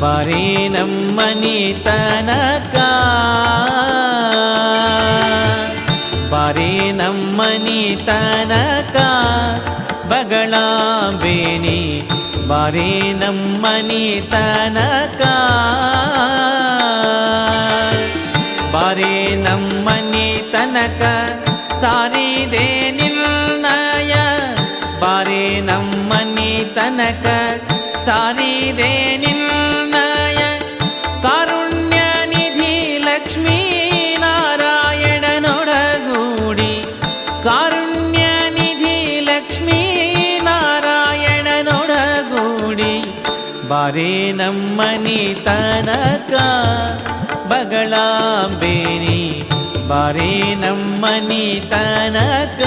ಬಾರಿ ನಮ್ಮನಿ ತನಕ ಬಾರಿ ನಮ್ಮನಿ ತನಕ ಬಗಳಾಂಬೇನಿ ಬಾರಿ ನಮ್ಮನಿ ತನಕ ಬಾರಿ ನಮ್ಮನಿ ತನಕ ಸಾರಿದೆ ನಿರ್ಣಯ ಬಾರಿ ನಮ್ಮನಿ ತನಕ ಸಾರಿದೆ ನಿರ್ಣಯ ಬಾರಿ ನಮ್ಮನಿ ತನಕ ಬಗಳಾಂಬೇನಿ ಬಾರಿ ನಮ್ಮನಿ ತನಕ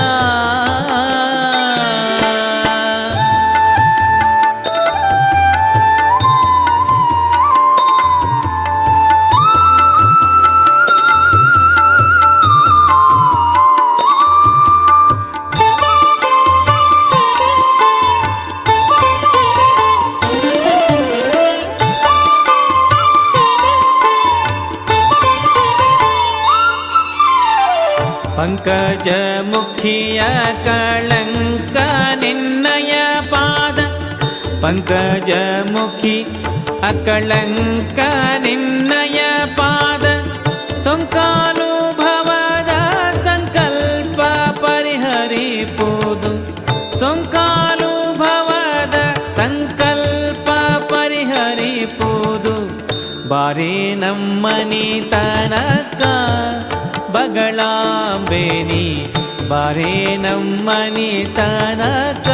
ಪಂಕಜ ಮುಖಿಯ ಕಳಂಕ ನಿನ್ನಯ ಪಾದ. ಪಂಕಜ ಮುಖಿ ಅಕಳಂಕ ನಿನ್ನಯ ಪಾದ. ಸೊಂಕಾನುಭವದ ಸಂಕಲ್ಪ ಪರಿಹರಿಪೋದು. ಭವದ ಸಂಕಲ್ಪ ಪರಿಹರಿಪುದು. ನಮ್ಮನಿ ಭವದ ಸಂಕಲ್ಪ ಪರಿಹರಿಪುದು ಬಾರಿ ನಮ್ಮನಿ ತನಕ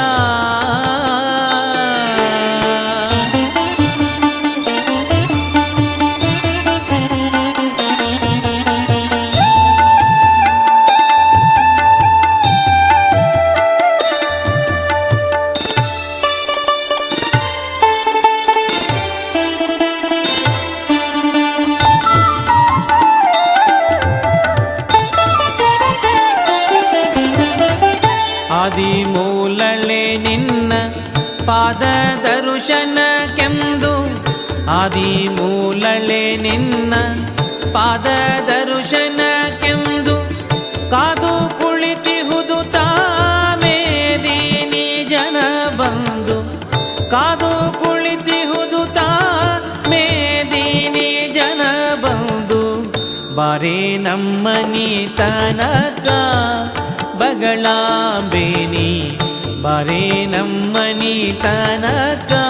ಪಾದ ದರುಶನಕ್ಕೆಂದು ಆದಿ ಮೂಲಳೆ ನಿನ್ನ ಪಾದ ದರುಶನಕ್ಕೆಂದು ಕಾದು ಕುಳಿತಿಹುದು ತಾಮೇದೀನಿ ಜನ ಬಂದು ಕಾದು ಕುಳಿತಿಹುದು ತಾಮೇದೀನಿ ಜನ ಬಂದು ಬಾರಿ ನಮ್ಮನಿ ತನಕ ಬಗಳಾಂಬೇನಿ మరే నమ్మని తనగా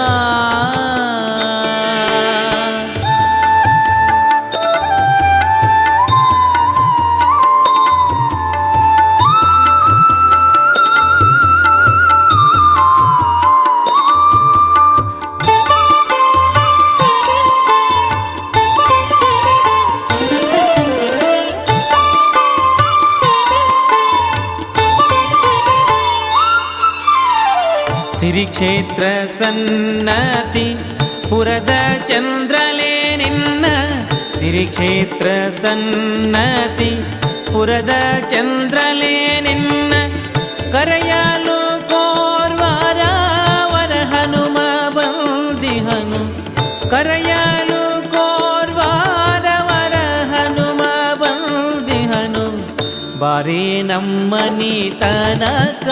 ಸಿರಿಕ್ಷೇತ್ರ ಸನ್ನತಿ ಪುರದ ಚಂದ್ರಲೇ ನಿನ್ನ ಸಿರಿಕ್ಷೇತ್ರ ಸನ್ನತಿ ಪುರದ ಚಂದ್ರಲೇ ನಿನ್ನ ಕರೆಯಲು ಕೋರ್ವಾರ, ವರ ಹನುಮ ಬಂದಿಹನು ಕರೆಯಲು ಕೋರ್ವಾರ, ವರ ಹನುಮ ಬಂದಿಹನು ಬಾರಿ ನಮ್ಮ ತನಕ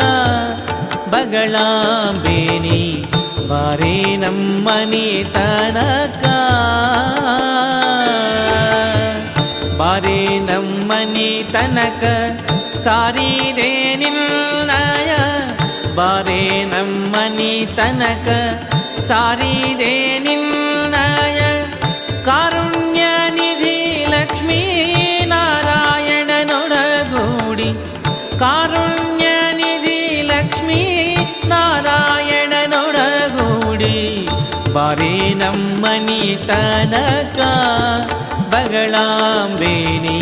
ಬಗಳಾಂಬೇನಿ ಬಾರಿ ನಮ್ಮನಿ ತನಕ ಬಾರಿ ನಮ್ಮನಿ ತನಕ ಸಾರಿದೆ ನಿರ್ಣಯ ಬಾರೆ ನಮ್ಮನಿ ತನಕ ಸಾರಿದೆ ನಿರ್ಣಯ ಬಾರಿ ನಮ್ಮನಿ ತನಕ ಬಗಳಾಂಬೇನಿ